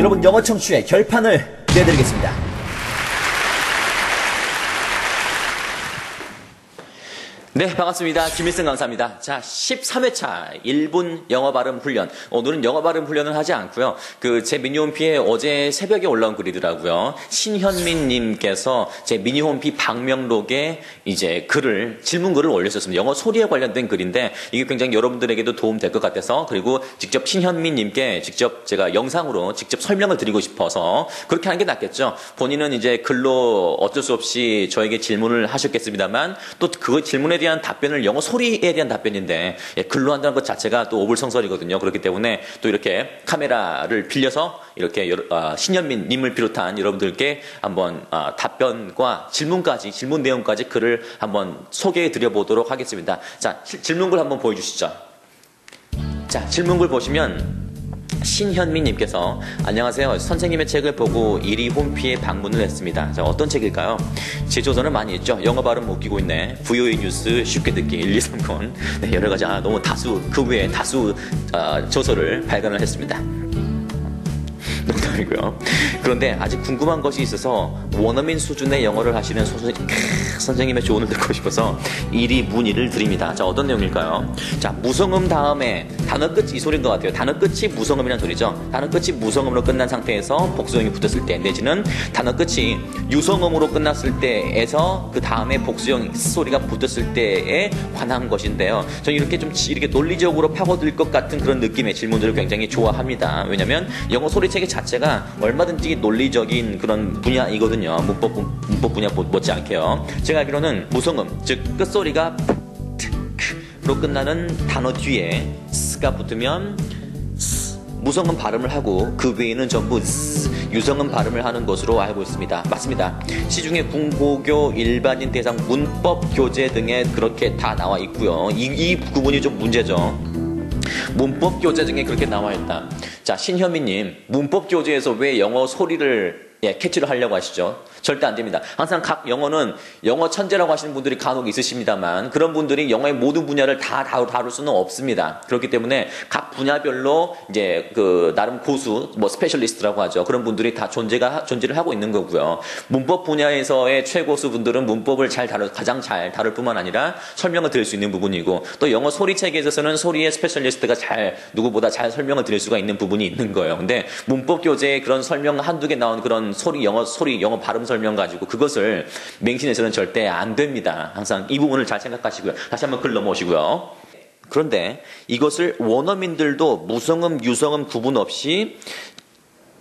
여러분 영어 청취의 결판을 내드리겠습니다. 네, 반갑습니다. 김일승 강사입니다. 자, 13회차 1분 영어 발음 훈련. 오늘은 영어 발음 훈련을 하지 않고요. 그 제 미니홈피에 어제 새벽에 올라온 글이더라고요. 신현민 님께서 제 미니홈피 방명록에 이제 글을 질문 글을 올렸었습니다. 영어 소리에 관련된 글인데 이게 굉장히 여러분들에게도 도움 될 것 같아서 그리고 직접 신현민 님께 직접 제가 영상으로 직접 설명을 드리고 싶어서 그렇게 하는 게 낫겠죠. 본인은 이제 글로 어쩔 수 없이 저에게 질문을 하셨겠습니다만 또 그 질문에 대한 답변을 영어 소리에 대한 답변인데 예, 글로 한다는 것 자체가 또 오불성설이거든요. 그렇기 때문에 또 이렇게 카메라를 빌려서 이렇게 여러, 아, 신현민 님을 비롯한 여러분들께 한번 아, 답변과 질문까지 질문 내용까지 글을 한번 소개해 드려 보도록 하겠습니다. 자 시, 질문글 한번 보여주시죠. 자 질문글 보시면 신현미님께서 안녕하세요. 선생님의 책을 보고 1위 홈피에 방문을 했습니다. 자, 어떤 책일까요? 제 조선을 많이 했죠. 영어 발음 못 끼고 있네. 부요의 뉴스 쉽게 듣기 1, 2, 3권. 네, 여러 가지 아, 너무 다수 그 외에 다수 아, 조서를 발간을 했습니다. 농담이고요. 그런데 아직 궁금한 것이 있어서 원어민 수준의 영어를 하시는 소설, 선생님의 조언을 듣고 싶어서 1위 문의를 드립니다. 자, 어떤 내용일까요? 자, 무성음 다음에 단어 끝이 이 소리인 것 같아요. 단어 끝이 무성음이라는 소리죠. 단어 끝이 무성음으로 끝난 상태에서 복수형이 붙었을 때 내지는 단어 끝이 유성음으로 끝났을 때에서 그 다음에 복수형 소리가 붙었을 때에 관한 것인데요. 저는 이렇게 좀 이렇게 논리적으로 파고들 것 같은 그런 느낌의 질문들을 굉장히 좋아합니다. 왜냐면 영어 소리체계 자체가 얼마든지 논리적인 그런 분야이거든요. 문법, 문법 분야 못지않게요. 제가 알기로는 무성음, 즉 끝소리가 로 끝나는 단어 뒤에 스가 붙으면 무성음 발음을 하고 그 외에는 전부 유성음 발음을 하는 것으로 알고 있습니다. 맞습니다. 시중에 군고교 일반인 대상 문법 교재 등에 그렇게 다 나와 있고요. 이, 이 부분이 좀 문제죠. 문법 교재 중에 그렇게 나와 있다. 자, 신현미님, 문법 교재에서 왜 영어 소리를 예, 캐치를 하려고 하시죠? 절대 안 됩니다. 항상 각 영어는 영어 천재라고 하시는 분들이 간혹 있으십니다만 그런 분들이 영어의 모든 분야를 다 다룰 수는 없습니다. 그렇기 때문에 각 분야별로 이제 그 나름 고수, 뭐 스페셜리스트라고 하죠. 그런 분들이 다 존재가 존재를 하고 있는 거고요. 문법 분야에서의 최고수 분들은 문법을 잘 다룰 가장 잘 다룰 뿐만 아니라 설명을 드릴 수 있는 부분이고 또 영어 소리 체계에 있어서는 소리의 스페셜리스트가 잘 누구보다 잘 설명을 드릴 수가 있는 부분이 있는 거예요. 근데 문법 교재에 그런 설명 한두 개 나온 그런 소리 영어 소리 영어 발음 설명 가지고 그것을 맹신해서는 절대 안 됩니다. 항상 이 부분을 잘 생각하시고요. 다시 한번 글 넘어오시고요. 그런데 이것을 원어민들도 무성음, 유성음 구분 없이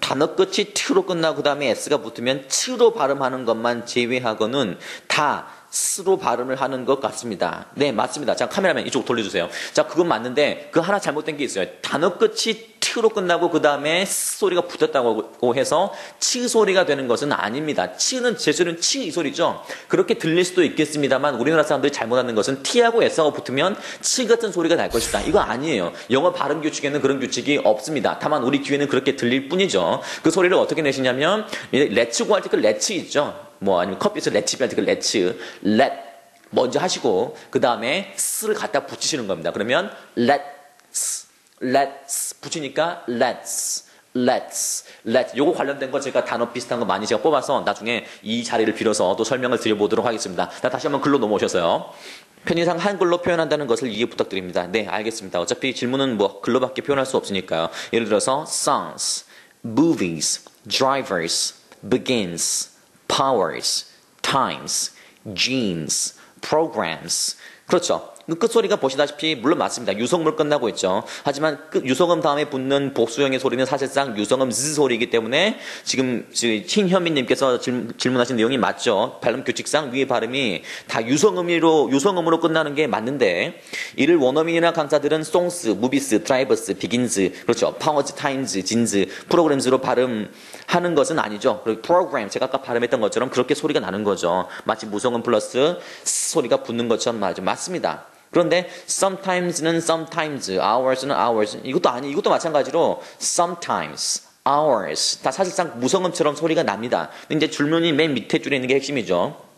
단어 끝이 트로 끝나고 그 다음에 s가 붙으면 트로 발음하는 것만 제외하고는 다 스로 발음을 하는 것 같습니다. 네, 맞습니다. 자, 카메라맨 이쪽 돌려주세요. 자, 그건 맞는데 그 하나 잘못된 게 있어요. 단어 끝이 트로 끝나고 그 다음에 스 소리가 붙었다고 해서 치 소리가 되는 것은 아닙니다. 치는 제수는 치 이 소리죠. 그렇게 들릴 수도 있겠습니다만 우리나라 사람들이 잘못하는 것은 t하고 s하고 붙으면 치 같은 소리가 날 것이다. 이거 아니에요. 영어 발음 규칙에는 그런 규칙이 없습니다. 다만 우리 귀에는 그렇게 들릴 뿐이죠. 그 소리를 어떻게 내시냐면 레츠 구할 때 그 레츠 있죠. 뭐 아니면 커피에서 레츠 할때 그 레츠 let 먼저 하시고 그 다음에 스를 갖다 붙이시는 겁니다. 그러면 let's let's 붙이니까 let's let's let 요거 관련된 거 제가 단어 비슷한 거 많이 제가 뽑아서 나중에 이 자리를 빌어서 또 설명을 드려보도록 하겠습니다. 자, 다시 한번 글로 넘어오셔서요. 편의상 한글로 표현한다는 것을 이해 부탁드립니다. 네, 알겠습니다. 어차피 질문은 뭐 글로밖에 표현할 수 없으니까요. 예를 들어서 songs, movies, drivers, begins, powers, times, genes, programs. 그렇죠. 그 끝소리가 보시다시피 물론 맞습니다. 유성물 끝나고 있죠. 하지만 끝, 유성음 다음에 붙는 복수형의 소리는 사실상 유성음 z 소리이기 때문에 지금 신현민님께서 질문하신 내용이 맞죠. 발음 규칙상 위의 발음이 다 유성음으로 유성음으로 끝나는 게 맞는데 이를 원어민이나 강사들은 송스, 무비스, 드라이버스, 비긴즈 그렇죠. 파워즈, 타임즈, 진즈, 프로그램즈로 발음하는 것은 아니죠. 그리고 프로그램 제가 아까 발음했던 것처럼 그렇게 소리가 나는 거죠. 마치 무성음 플러스 소리가 붙는 것처럼 맞죠. 맞습니다. 그런데 sometimes는 sometimes, hours는 hours 이것도 아니 이것도 마찬가지로 sometimes, hours 다 사실상 무성음처럼 소리가 납니다. 근데 이제 줄무늬 맨 밑에 줄에 있는 게 핵심이죠.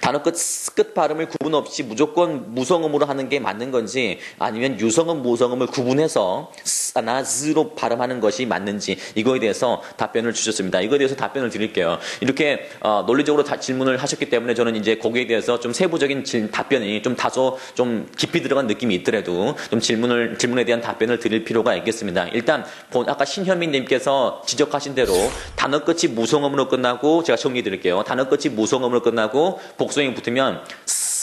단어 끝, 끝 발음을 구분 없이 무조건 무성음으로 하는 게 맞는 건지 아니면 유성음, 무성음을 구분해서 스나 즈로 발음하는 것이 맞는지 이거에 대해서 답변을 주셨습니다. 이거에 대해서 답변을 드릴게요. 이렇게 어, 논리적으로 다 질문을 하셨기 때문에 저는 이제 거기에 대해서 좀 세부적인 질, 답변이 좀 다소 좀 깊이 들어간 느낌이 있더라도 좀 질문을 질문에 대한 답변을 드릴 필요가 있겠습니다. 일단 아까 신현민님께서 지적하신 대로 단어 끝이 무성음으로 끝나고 제가 정리해 드릴게요. 단어 끝이 무성음으로 끝나고 복수형이 붙으면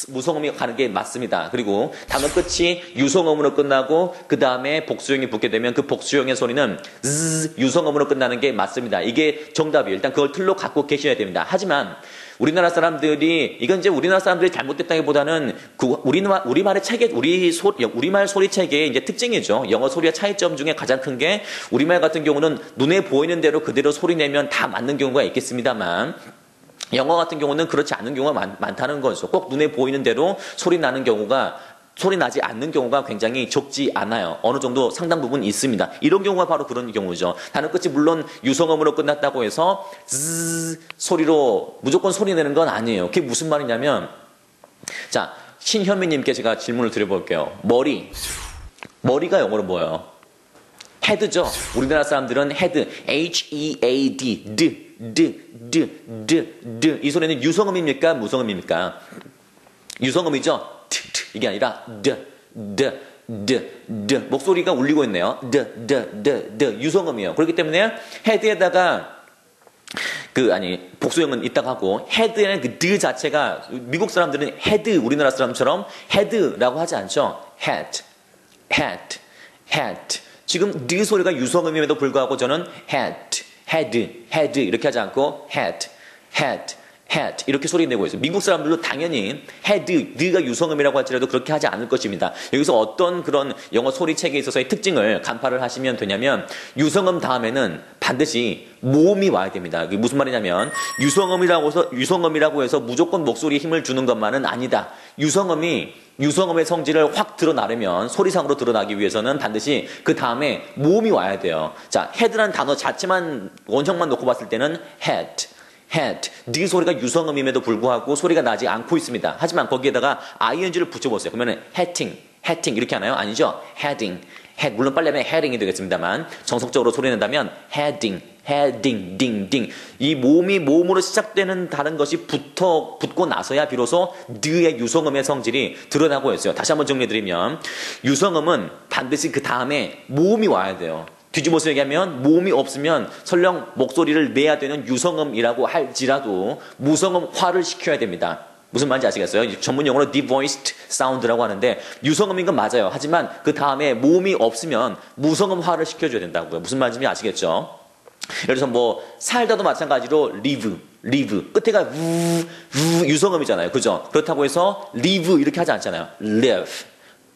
무성음이 가는 게 맞습니다. 그리고 단어 끝이 유성음으로 끝나고 그 다음에 복수형이 붙게 되면 그 복수형의 소리는 즈 유성음으로 끝나는 게 맞습니다. 이게 정답이에요. 일단 그걸 틀로 갖고 계셔야 됩니다. 하지만 우리나라 사람들이 이건 이제 우리나라 사람들이 잘못됐다기보다는 그 우리말 우리말의 체계 우리 소 우리말 소리 체계의 이제 특징이죠. 영어 소리와 차이점 중에 가장 큰 게 우리말 같은 경우는 눈에 보이는 대로 그대로 소리 내면 다 맞는 경우가 있겠습니다만 영어 같은 경우는 그렇지 않은 경우가 많, 다는 거죠. 꼭 눈에 보이는 대로 소리 나는 경우가 소리 나지 않는 경우가 굉장히 적지 않아요. 어느 정도 상당 부분 있습니다. 이런 경우가 바로 그런 경우죠. 단어 끝이 물론 유성음으로 끝났다고 해서 즈 소리로 무조건 소리 내는 건 아니에요. 그게 무슨 말이냐면 자 신현미님께 제가 질문을 드려볼게요. 머리 머리가 영어로 뭐예요? 헤드죠. 우리나라 사람들은 헤드 H E A D D 드, 드, 드, 드. 이 소리는 유성음입니까? 무성음입니까? 유성음이죠? 드, 드. 이게 아니라 드, 드, 드, 드. 목소리가 울리고 있네요. 드, 드, 드, 드. 유성음이에요. 그렇기 때문에 헤드에다가 그 아니 복수형은 있다가 하고 헤드에는 그 드 자체가 미국 사람들은 헤드 우리나라 사람처럼 헤드라고 하지 않죠. head, head, head. 지금 드 소리가 유성음임에도 불구하고 저는 head, had, had 이렇게 하지 않고 had, had, had 이렇게 소리 내고 있어요. 미국 사람들도 당연히 had, 드가 유성음이라고 할지라도 그렇게 하지 않을 것입니다. 여기서 어떤 그런 영어 소리 체계에 있어서의 특징을 간파를 하시면 되냐면 유성음 다음에는 반드시 모음이 와야 됩니다. 이게 무슨 말이냐면 유성음이라고 해서 유성음이라고 해서 무조건 목소리에 힘을 주는 것만은 아니다. 유성음이 유성음의 성질을 확 드러나려면 소리상으로 드러나기 위해서는 반드시 그 다음에 모음이 와야 돼요. 자, head라는 단어 자체만 원형만 놓고 봤을 때는 head. Head. 네 소리가 유성음임에도 불구하고 소리가 나지 않고 있습니다. 하지만 거기에다가 ing를 붙여보세요. 그러면은 heading, heading 이렇게 하나요? 아니죠? heading, head. 물론 빨리 하면 heading이 되겠습니다만 정석적으로 소리 낸다면 heading, 헤딩, 딩, 딩. 이 모음이 모음으로 시작되는 다른 것이 붙어, 붙고 나서야 비로소 드의 유성음의 성질이 드러나고 있어요. 다시 한번 정리해드리면, 유성음은 반드시 그 다음에 모음이 와야 돼요. 뒤집어서 얘기하면 모음이 없으면 설령 목소리를 내야 되는 유성음이라고 할지라도 무성음 화를 시켜야 됩니다. 무슨 말인지 아시겠어요? 전문 용어로 devoiced sound라고 하는데 유성음인 건 맞아요. 하지만 그 다음에 모음이 없으면 무성음화를 시켜줘야 된다고요. 무슨 말인지 아시겠죠? 예를 들어서 뭐 살다도 마찬가지로 live, live 끝에가 우, 우 유성음이잖아요. 그죠? 그렇다고 해서 live 이렇게 하지 않잖아요. live,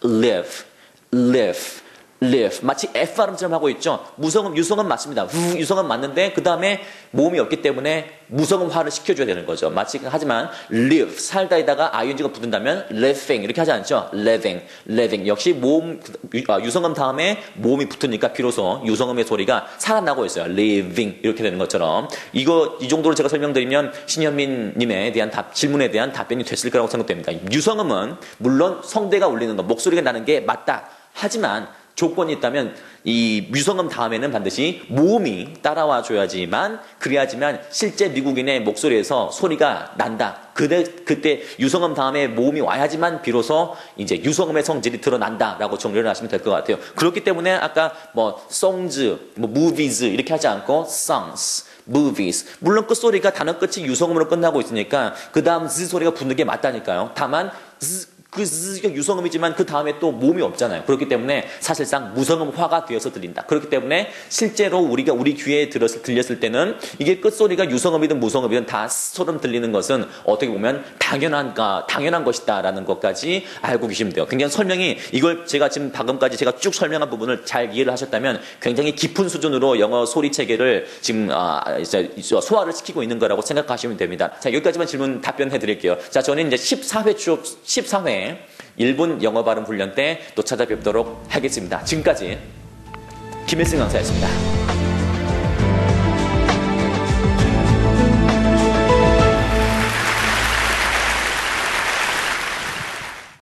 live, live. Live. 마치 F 발음처럼 하고 있죠. 무성음, 유성음 맞습니다. 우, 유성음 맞는데 그 다음에 모음이 없기 때문에 무성음화를 시켜줘야 되는 거죠. 마치 하지만 live 살다에다가 ing가 붙는다면 living 이렇게 하지 않죠. living, living 역시 모음 아, 유성음 다음에 모음이 붙으니까 비로소 유성음의 소리가 살아나고 있어요. living 이렇게 되는 것처럼 이거 이 정도로 제가 설명드리면 신현민님에 대한 답 질문에 대한 답변이 됐을 거라고 생각됩니다. 유성음은 물론 성대가 울리는 것, 목소리가 나는 게 맞다. 하지만 조건이 있다면 이 유성음 다음에는 반드시 모음이 따라와 줘야지만 그래야지만 실제 미국인의 목소리에서 소리가 난다. 그때 그때 유성음 다음에 모음이 와야지만 비로소 이제 유성음의 성질이 드러난다라고 정리를 하시면 될 것 같아요. 그렇기 때문에 아까 뭐 songs, 뭐 movies 이렇게 하지 않고 songs movies. 물론 끝소리가 단어 끝이 유성음으로 끝나고 있으니까 그 다음 z 소리가 붙는 게 맞다니까요. 다만 z, 그 유성음이지만 그 다음에 또 몸이 없잖아요. 그렇기 때문에 사실상 무성음화가 되어서 들린다. 그렇기 때문에 실제로 우리가 우리 귀에 들었을, 들렸을 때는 이게 끝소리가 유성음이든 무성음이든 다 소름 들리는 것은 어떻게 보면 당연한가, 당연한 것이다라는 것까지 알고 계시면 돼요. 굉장히 설명이 이걸 제가 지금 방금까지 제가 쭉 설명한 부분을 잘 이해를 하셨다면 굉장히 깊은 수준으로 영어 소리 체계를 지금 아, 소화를 시키고 있는 거라고 생각하시면 됩니다. 자, 여기까지만 질문 답변해 드릴게요. 자, 저는 이제 14회 쭉 14회 일본 영어 발음 훈련 때 또 찾아뵙도록 하겠습니다. 지금까지 김일승 강사였습니다.